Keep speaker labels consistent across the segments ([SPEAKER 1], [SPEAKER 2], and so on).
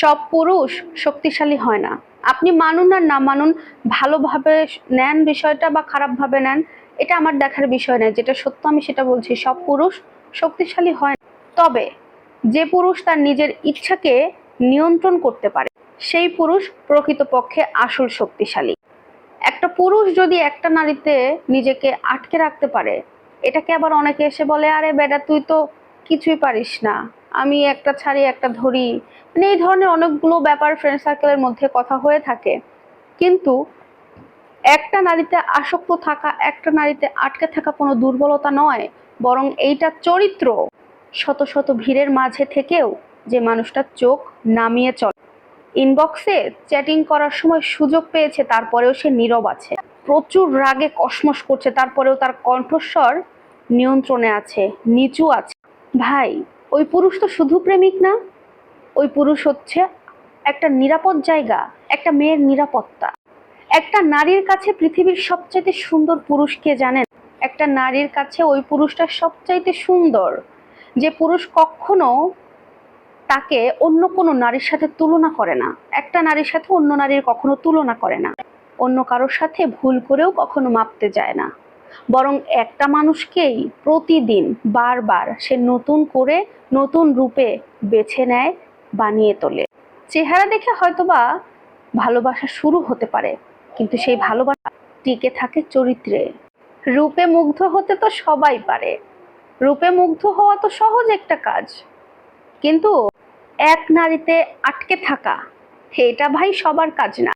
[SPEAKER 1] সব পুরুষ শক্তিশালী হয় না। আপনি মানুন আর না মানুন, ভালোভাবে নেন বিষয়টা বা খারাপভাবে নেন, এটা আমার দেখার বিষয় নয়। যেটা সত্য আমি সেটা বলছি, সব পুরুষ শক্তিশালী হয় না। তবে যে পুরুষ তার নিজের ইচ্ছাকে নিয়ন্ত্রণ করতে পারে, সেই পুরুষ প্রকৃতপক্ষে আসল শক্তিশালী। একটা পুরুষ যদি একটা নারীতে নিজেকে আটকে রাখতে পারে, এটাকে আবার অনেকে এসে বলে, আরে বেটা, তুই তো কিছুই পারিস না। আমি একটা ছাড়ি, একটা ধরি। মানে এই ধরনের অনেকগুলো ব্যাপার ফ্রেন্ড সার্কেলের মধ্যে কথা হয়ে থাকে। কিন্তু একটা নারীতে আসক্ত থাকা, একটা নারীতে আটকে থাকা কোনো দুর্বলতা নয়, বরং এইটা চরিত্র। শত শত ভিড়ের মাঝে থেকেও যে মানুষটার চোখ নামিয়ে চলে। ইনবক্সে চ্যাটিং করার সময় সুযোগ পেয়েছে, তারপরেও সে নীরব আছে। প্রচুর রাগে কসমস করছে, তারপরেও তার কণ্ঠস্বর নিয়ন্ত্রণে আছে, নিচু আছে। ভাই, ওই পুরুষ তো শুধু প্রেমিক না। ওই পুরুষ হচ্ছে একটা নিরাপদ জায়গা, একটা মেয়ের নিরাপত্তা। একটা নারীর কাছে পৃথিবীর সবচাইতে সুন্দর পুরুষ কে জানেন? একটা নারীর কাছে ওই পুরুষটা সবচাইতে সুন্দর। যে পুরুষ কখনো তাকে অন্য কোনো নারীর সাথে তুলনা করে না। একটা নারীর সাথে অন্য নারীর কখনো তুলনা করে না। অন্য কারোর সাথে ভুল করেও কখনো মাপতে যায় না। বরং একটা মানুষকেই প্রতিদিন বারবার সে নতুন করে নতুন রূপে বেছে নেয়, বানিয়ে তোলে। চেহারা দেখে হয়তোবা ভালোবাসা শুরু হতে পারে, কিন্তু সেই ভালোবাসা টিকে থাকে চরিত্রে। রূপে মুগ্ধ হতে তো সবাই পারে। রূপে মুগ্ধ হওয়া তো সহজ একটা কাজ। কিন্তু এক নারীতে আটকে থাকা, এটা ভাই সবার কাজ না।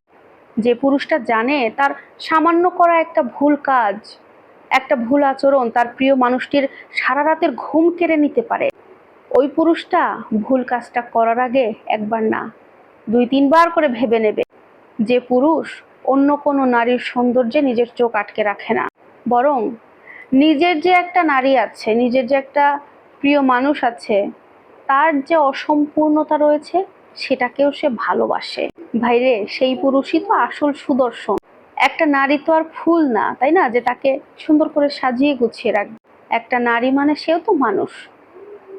[SPEAKER 1] যে পুরুষটা জানে তার সামান্য করা একটা ভুল কাজ একটা ভুল আচরণ তার প্রিয় মানুষটির সারা রাতের ঘুম কেড়ে নিতে পারে। ওই পুরুষটা ভুল কাজটা করার আগে একবার না, দুই তিনবার করে ভেবে নেবে যে পুরুষ অন্য কোনো নারীর সৌন্দর্যে নিজের চোখ আটকে রাখে না। বরং নিজের যে একটা নারী আছে, নিজের যে একটা প্রিয় মানুষ আছে, তার যে অসম্পূর্ণতা রয়েছে, সেটাকেও সে ভালোবাসে। ভাইরে, সেই পুরুষই তো আসল সুদর্শন। একটা নারী তো আর ফুল না তাই না? যে তাকে সুন্দর করে সাজিয়ে গুছিয়ে রাখবে। একটা নারী মানে সেও তো মানুষ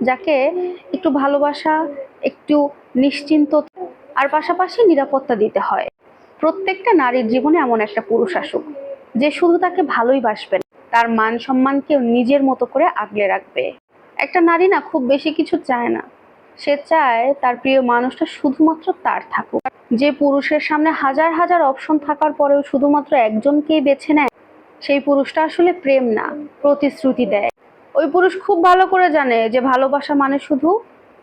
[SPEAKER 1] যাকে একটু ভালোবাসা একটু নিশ্চিন্ত আর পাশাপাশি নিরাপত্তা দিতে হয়। প্রত্যেকটা নারীর জীবনে এমন একটা পুরুষ আসুক যে শুধু তাকে ভালোই বাসবে না, তার মান সম্মানকেও নিজের মতো করে আগলে রাখবে। একটা নারী না খুব বেশি কিছু চায় না। সে চায় তার প্রিয় মানুষটা শুধুমাত্র তার থাকুক। যে পুরুষের সামনে হাজার হাজার অপশন থাকার পরেও শুধুমাত্র একজনকেই বেছে নেয়, সেই পুরুষটা আসলে প্রেম না, প্রতিশ্রুতি দেয়। ওই পুরুষ খুব ভালো করে জানে যে ভালোবাসা মানে শুধু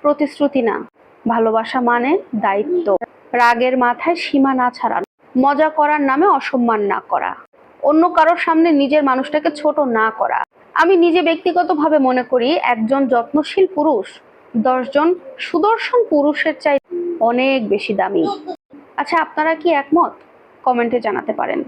[SPEAKER 1] প্রতিশ্রুতি না, ভালোবাসা মানে দায়িত্ব। রাগের মাথায় সীমা না ছাড়ানো, মজা করার নামে অসম্মান না করা। অন্য কারোর সামনে নিজের মানুষটাকে ছোট না করা। আমি নিজে ব্যক্তিগতভাবে মনে করি একজন যত্নশীল পুরুষ দশজন সুদর্শন পুরুষের চাই অনেক বেশি দামি। আচ্ছা আপনারা কি একমত? কমেন্টে জানাতে পারেন।